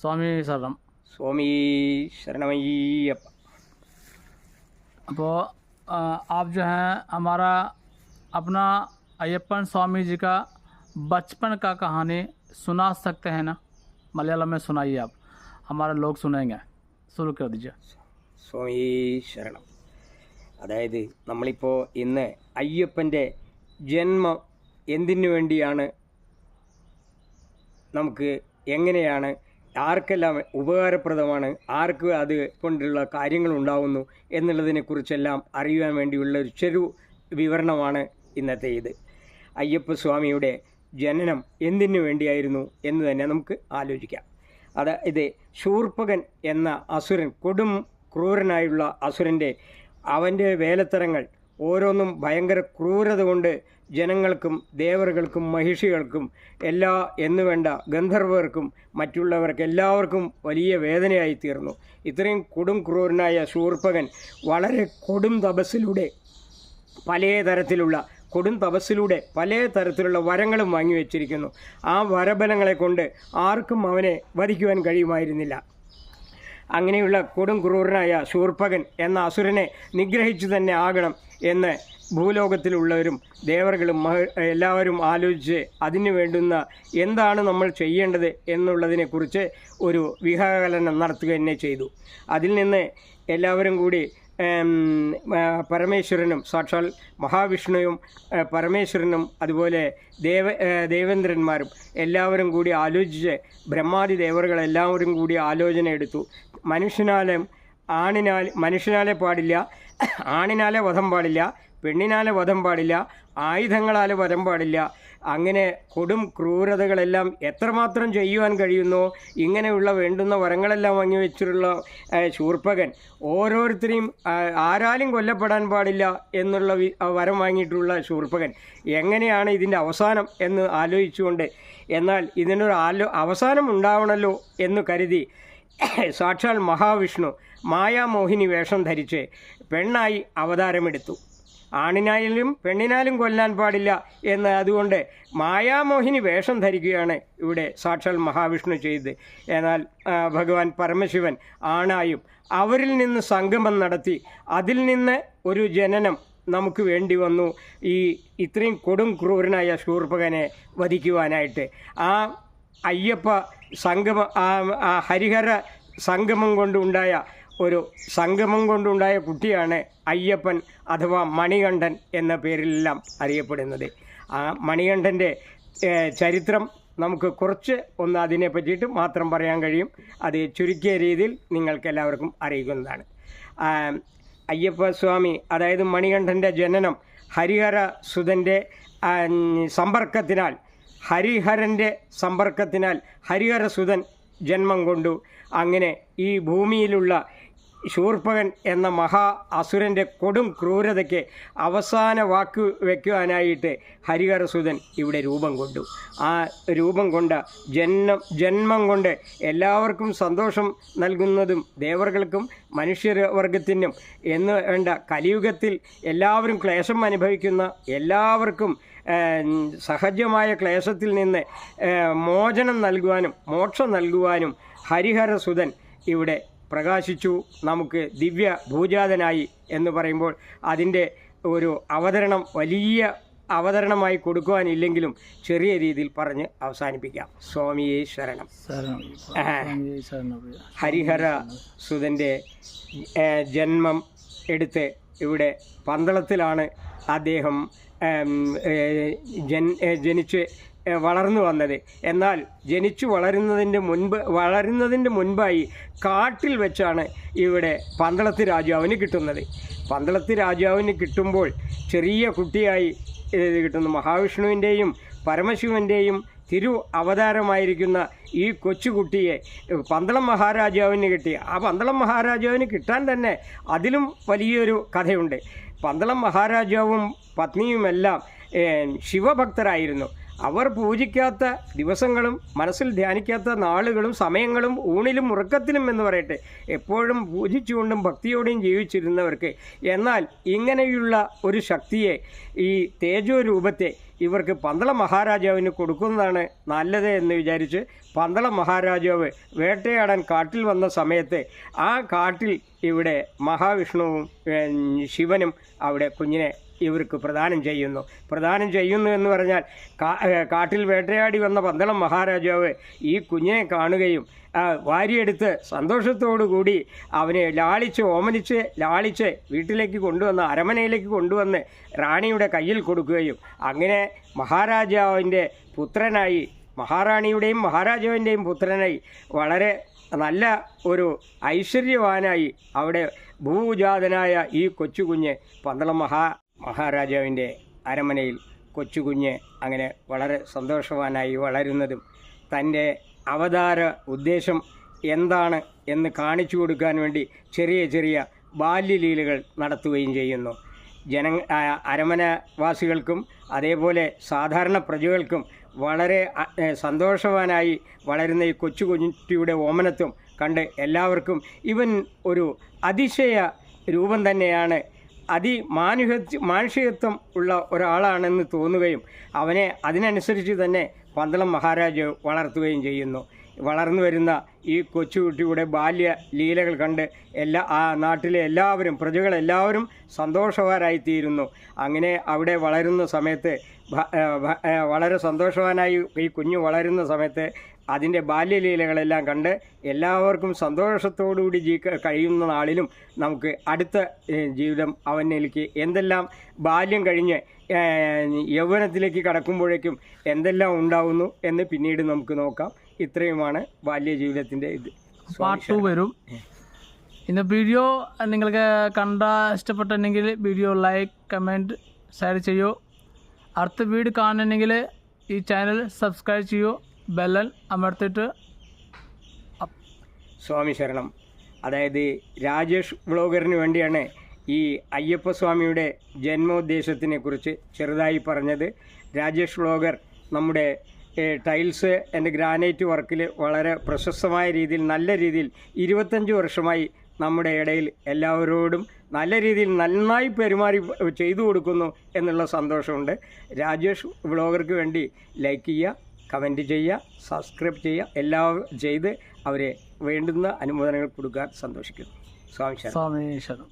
स्वामी शरणम സ്വാമി ശരണമയ്യപ്പ അപ്പോൾ आप जो हैं हमारा अपना अय्यप्पन स्वामी जी का बचपन का कहानी सुना सकते हैं ना मलयालम में सुनाइए आप हमारे लोग सुनेंगे शुरू कर दीजिए സ്വാമി ശരണം അതായത് നമ്മളിപ്പോൾ ഇന്ന് അയ്യപ്പൻ്റെ ജന്മം എന്തിനു വേണ്ടിയാണ് നമുക്ക് എങ്ങനെയാണ് ആർക്കെല്ലാം ഉപകാരപ്രദമാണ് ആർക്ക് അത് കൊണ്ടുള്ള കാര്യങ്ങൾ ഉണ്ടാവുന്നു എന്നുള്ളതിനെക്കുറിച്ചെല്ലാം അറിയുവാൻ വേണ്ടിയുള്ള ഒരു ചെറു വിവരണമാണ് ഇന്നത്തെ ഇത്. അയ്യപ്പ സ്വാമിയുടെ ജനനം എന്തിനു വേണ്ടിയായിരുന്നു എന്ന് തന്നെ നമുക്ക് ആലോചിക്കാം. അതായത് ശൂർപ്പകൻ എന്ന അസുരൻ കൊടും ക്രൂരനായുള്ള അസുരന്റെ അവന്റെ വേലത്തരങ്ങൾ ഓരോന്നും ഭയങ്കര ക്രൂരത കൊണ്ട് ജനങ്ങൾക്കും ദേവറുകൾക്കും മഹിഷികൾക്കും എല്ലാ എന്നു വേണ്ട ഗന്ധർവർക്കും മറ്റുള്ളവർക്ക് എല്ലാവർക്കും വലിയ വേദനയായി തീർന്നു. ഇത്രയും കൊടും ക്രൂരനായ ശൂർപ്പകൻ വളരെ കൊടും തപസ്സിലൂടെ പല തരത്തിലുള്ള കൊടും തപസ്സിലൂടെ പല തരത്തിലുള്ള വരങ്ങളും വാങ്ങിവെച്ചിരിക്കുന്നു ആ വരബലങ്ങളെ കൊണ്ട് ആർക്കും അവനെ വധിക്കുവാൻ കഴിയുമായിരുന്നില്ല. അങ്ങനെയുള്ള കൊടും ക്രൂരനായ ശൂർപ്പകൻ എന്ന അസുരനെ നിഗ്രഹിച്ചു തന്നെ ആകണം. എന്ന് ഭൂലോകത്തിലുള്ളവരും ദേവറുകളും മഹ എല്ലാവരും ആലോചിച്ച് അതിന് വേണ്ടുന്ന എന്താണ് നമ്മൾ ചെയ്യേണ്ടത് എന്നുള്ളതിനെക്കുറിച്ച് ഒരു വിഹാകലനം നടത്തുക തന്നെ ചെയ്തു. അതിൽ നിന്ന് എല്ലാവരും കൂടി പരമേശ്വരനും സാക്ഷാൽ മഹാവിഷ്ണുവും പരമേശ്വരനും അതുപോലെ ദേവ ദേവേന്ദ്രന്മാരും എല്ലാവരും കൂടി ആലോചിച്ച് ബ്രഹ്മാദി ദേവറുകളെല്ലാവരും കൂടി ആലോചന എടുത്തു. മനുഷ്യനാലും ആണിനാൽ മനുഷ്യനാലെ പാടില്ല ആണിനാലെ വധം പാടില്ല പെണ്ണിനാലെ വധം പാടില്ല ആയുധങ്ങളാലെ വധം പാടില്ല. അങ്ങനെ കൊടും ക്രൂരതകളെല്ലാം എത്രമാത്രം ചെയ്യുവാൻ കഴിയുന്നോ ഇങ്ങനെയുള്ള വേണ്ടുന്ന വരങ്ങളെല്ലാം വാങ്ങിവെച്ചിട്ടുള്ള ശൂർപ്പകൻ ഓരോരുത്തരെയും ആരാലും കൊല്ലപ്പെടാൻ പാടില്ല എന്നുള്ള വരം വാങ്ങിയിട്ടുള്ള ശൂർപ്പകൻ എങ്ങനെയാണ് ഇതിന്റെ അവസാനം എന്ന് ആലോചിച്ചുകൊണ്ട് എന്നാൽ ഇതിനൊരു ആലോ അവസാനം ഉണ്ടാവണമല്ലോ എന്ന് കരുതി സാക്ഷാൽ മഹാവിഷ്ണു മായാമോഹിനി വേഷം ധരിച്ച് പെണ്ണായി അവതാരമെടുത്തു. ആണിനായാലും പെണ്ണിനാലും കൊല്ലാൻ പാടില്ല എന്ന് അതുകൊണ്ട് മായാമോഹിനി വേഷം ധരിക്കുകയാണ് ഇവിടെ സാക്ഷാൽ മഹാവിഷ്ണു ചെയ്ത്. എന്നാൽ ഭഗവാൻ പരമശിവൻ ആണായും അവരിൽ നിന്ന് സംഗമം നടത്തി. അതിൽ നിന്ന് ഒരു ജനനം നമുക്ക് വേണ്ടി വന്നു. ഈ ഇത്രയും കൊടും ക്രൂരനായ ശൂർപ്പകനെ വധിക്കുവാനായിട്ട്. ആ അയ്യപ്പ സംഗമ ആ ഹരിഹര സംഗമം കൊണ്ടുണ്ടായ ഒരു സംഗമം കൊണ്ടുണ്ടായ കുട്ടിയാണ് അയ്യപ്പൻ അഥവാ മണികണ്ഠൻ എന്ന പേരിലെല്ലാം അറിയപ്പെടുന്നത്. ആ മണികണ്ഠന്റെ ചരിത്രം നമുക്ക് കുറച്ച് ഒന്ന് അതിനെ പറ്റിയിട്ട് മാത്രം പറയാൻ കഴിയും. അത് ചുരുക്കിയ രീതിയിൽ നിങ്ങൾക്ക് എല്ലാവർക്കും അറിയിക്കുന്നതാണ്. ആ, അയ്യപ്പ സ്വാമി അതായത് മണികണ്ഠന്റെ ജനനം ഹരിഹര സുതന്റെ ആ, സമ്പർക്കത്തിനാൽ ഹരിഹരന്റെ സമ്പർക്കത്തിനാൽ ഹരിഹരസുതൻ ജന്മം കൊണ്ടു. അങ്ങനെ ഈ ഭൂമിയിലുള്ള ശൂർപ്പകൻ എന്ന മഹാ അസുരന്റെ കൊടും ക്രൂരതയ്ക്ക് അവസാന വാക്ക് വയ്ക്കുവാനായിട്ട് ഹരിഹരസുതൻ ഇവിടെ രൂപം കൊണ്ടു. ആ രൂപം കൊണ്ട ജന്മം ജന്മം കൊണ്ട് എല്ലാവർക്കും സന്തോഷം നൽകുന്നതും ദേവർകൾക്കും മനുഷ്യവർഗത്തിനും എന്ന് വേണ്ട കലിയുഗത്തിൽ എല്ലാവരും ക്ലേശം അനുഭവിക്കുന്ന എല്ലാവർക്കും സഹജമായ ക്ലേശത്തിൽ നിന്ന് മോചനം നൽകുവാനും മോക്ഷം നൽകുവാനും ഹരിഹരസുതൻ ഇവിടെ പ്രകാശിച്ചു നമുക്ക് ദിവ്യ ഭൂജാതനായി എന്ന് പറയുമ്പോൾ അതിന്റെ ഒരു അവതരണം വലിയ അവതരണമായി കൊടുക്കുവാനില്ലെങ്കിലും ചെറിയ രീതിയിൽ പറഞ്ഞ് അവസാനിപ്പിക്കാം. സ്വാമിയെ ശരണം. ഹരിഹര സുതന്റെ ജന്മം എടുത്ത് ഇവിടെ പന്തളത്തിലാണ് അദ്ദേഹം ജൻ ജനിച്ച് വളർന്നു വന്നത്. എന്നാൽ ജനിച്ചു വളരുന്നതിന്റെ മുൻപ് വളരുന്നതിന്റെ മുൻപായി കാട്ടിൽ വെച്ചാണ് ഇവിടെ പന്തളത്ത് രാജാവിന് കിട്ടുന്നത്. പന്തളത്ത് രാജാവിന് കിട്ടുമ്പോൾ ചെറിയ കുട്ടിയായി കിട്ടുന്നു. മഹാവിഷ്ണുവിന്റെയും പരമശിവന്റെയും തിരു അവതാരമായിരിക്കുന്ന ഈ കൊച്ചുകുട്ടിയെ പന്തളം മഹാരാജാവിന് കിട്ടി. ആ പന്തളം മഹാരാജാവിന് കിട്ടാൻ തന്നെ അതിലും വലിയൊരു കഥയുണ്ട്. പന്തളം മഹാരാജാവും പത്നിയുമെല്ലാം ശിവഭക്തരായിരുന്നു. അവർ പൂജിക്കാത്ത ദിവസങ്ങളും മനസ്സിൽ ധ്യാനിക്കാത്ത നാളുകളും സമയങ്ങളും ഊണിലും ഉറക്കത്തിലും എന്ന് പറയട്ടെ എപ്പോഴും പൂജിച്ചുകൊണ്ടും ഭക്തിയോടെയും ജീവിച്ചിരുന്നവർക്ക് എന്നാൽ ഇങ്ങനെയുള്ള ഒരു ശക്തിയെ ഈ തേജോ രൂപത്തെ ഇവർക്ക് പന്തള മഹാരാജാവിന് കൊടുക്കുന്നതാണ് നല്ലത് എന്ന് വിചാരിച്ച് പന്തള മഹാരാജാവ് വേട്ടയാടാൻ കാട്ടിൽ വന്ന സമയത്ത് ആ കാട്ടിൽ ഇവിടെ മഹാവിഷ്ണുവും ശിവനും അവിടെ കുഞ്ഞിനെ ഇവർക്ക് പ്രദാനം ചെയ്യുന്നു. പ്രദാനം ചെയ്യുന്നു എന്ന് പറഞ്ഞാൽ കാട്ടിൽ വേട്ടയാടി വന്ന പന്തളം മഹാരാജാവ് ഈ കുഞ്ഞിനെ കാണുകയും വാരിയെടുത്ത് കൂടി അവനെ ലാളിച്ച് ഓമനിച്ച് ലാളിച്ച് വീട്ടിലേക്ക് കൊണ്ടുവന്ന് അരമനയിലേക്ക് കൊണ്ടുവന്ന് റാണിയുടെ കയ്യിൽ കൊടുക്കുകയും അങ്ങനെ മഹാരാജാവിന്റെ പുത്രനായി മഹാറാണിയുടെയും മഹാരാജാവിന്റെയും പുത്രനായി വളരെ നല്ല ഒരു ഐശ്വര്യവാനായി അവിടെ ഭൂജാതനായ ഈ കൊച്ചുകുഞ്ഞ് പന്തളം മഹാ മഹാരാജാവിന്റെ അരമനയിൽ കൊച്ചുകുഞ്ഞ് അങ്ങനെ വളരെ സന്തോഷവാനായി വളരുന്നതും തന്റെ അവതാര ഉദ്ദേശം എന്താണ് എന്ന് കാണിച്ചു കൊടുക്കാൻ വേണ്ടി ചെറിയ ചെറിയ ബാല്യലീലകൾ നടത്തുകയും ചെയ്യുന്നു. ജന അരമനവാസികൾക്കും അതേപോലെ സാധാരണ പ്രജകൾക്കും വളരെ സന്തോഷവാനായി വളരുന്ന ഈ കൊച്ചു കുഞ്ഞിയുടെ ഓമനത്വം കണ്ട് എല്ലാവർക്കും ഇവൻ ഒരു അതിശയ രൂപം തന്നെയാണ് അതി മാനുഹ മാനുഷികത്വം ഉള്ള ഒരാളാണെന്ന് തോന്നുകയും അവനെ അതിനനുസരിച്ച് തന്നെ പന്തളം മഹാരാജ് വളർത്തുകയും ചെയ്യുന്നു. വളർന്നു വരുന്ന ഈ കൊച്ചുകുട്ടിയുടെ ബാല്യ ലീലകൾ കണ്ട് എല്ലാ ആ നാട്ടിലെ എല്ലാവരും പ്രജകളെല്ലാവരും സന്തോഷവാരായിത്തീരുന്നു അങ്ങനെ അവിടെ വളരുന്ന സമയത്ത് വളരെ സന്തോഷവാനായി ഈ കുഞ്ഞു വളരുന്ന സമയത്ത് അതിന്റെ ബാല്യലീലകളെല്ലാം കണ്ട് എല്ലാവർക്കും സന്തോഷത്തോടുകൂടി ജീ കഴിയുന്ന നാളിലും നമുക്ക് അടുത്ത ജീവിതം അവനിലേക്ക് എന്തെല്ലാം ബാല്യം കഴിഞ്ഞ് യൗവനത്തിലേക്ക് കടക്കുമ്പോഴേക്കും എന്തെല്ലാം ഉണ്ടാവുന്നു എന്ന് പിന്നീട് നമുക്ക് നോക്കാം. ഇത്രയുമാണ് ബാല്യ ജീവിതത്തിന്റെ ഇത്. പാർട്ട് ടു വരും. ഇന്ന് വീഡിയോ നിങ്ങൾക്ക് കണ്ട ഇഷ്ടപ്പെട്ടിട്ടുണ്ടെങ്കിൽ വീഡിയോ ലൈക്ക് കമന്റ് ഷെയർ ചെയ്യൂ. അടുത്ത വീഡിയോ കാണണമെങ്കിൽ ഈ ചാനൽ സബ്സ്ക്രൈബ് ചെയ്യൂ. ബെല്ലൻ അമർത്തിട്ട് സ്വാമി ശരണം. അതായത് രാജേഷ് വ്ളോഗറിന് വേണ്ടിയാണ് ഈ അയ്യപ്പസ്വാമിയുടെ ജന്മോദ്ദേശത്തിനെക്കുറിച്ച് ചെറുതായി പറഞ്ഞത്. രാജേഷ് വ്ളോഗർ നമ്മുടെ ടൈൽസ് ആൻഡ് ഗ്രാനൈറ്റ് വർക്കിൽ വളരെ പ്രശസ്തമായ രീതിയിൽ നല്ല രീതിയിൽ ഇരുപത്തഞ്ച് വർഷമായി നമ്മുടെ ഇടയിൽ എല്ലാവരോടും നല്ല രീതിയിൽ നന്നായി പെരുമാറി ചെയ്തു കൊടുക്കുന്നു എന്നുള്ള സന്തോഷമുണ്ട്. രാജേഷ് വ്ളോഗർക്ക് വേണ്ടി ലൈക്ക് ചെയ്യുക കമന്റ് ചെയ്യുക സബ്സ്ക്രൈബ് ചെയ്യുക എല്ലാം ചെയ്ത് അവരെ വേണ്ടുന്ന അനുമോദനങ്ങൾ കൊടുക്കാൻ സന്തോഷിക്കുന്നു. സ്വാമി സ്വാമീശ്വരം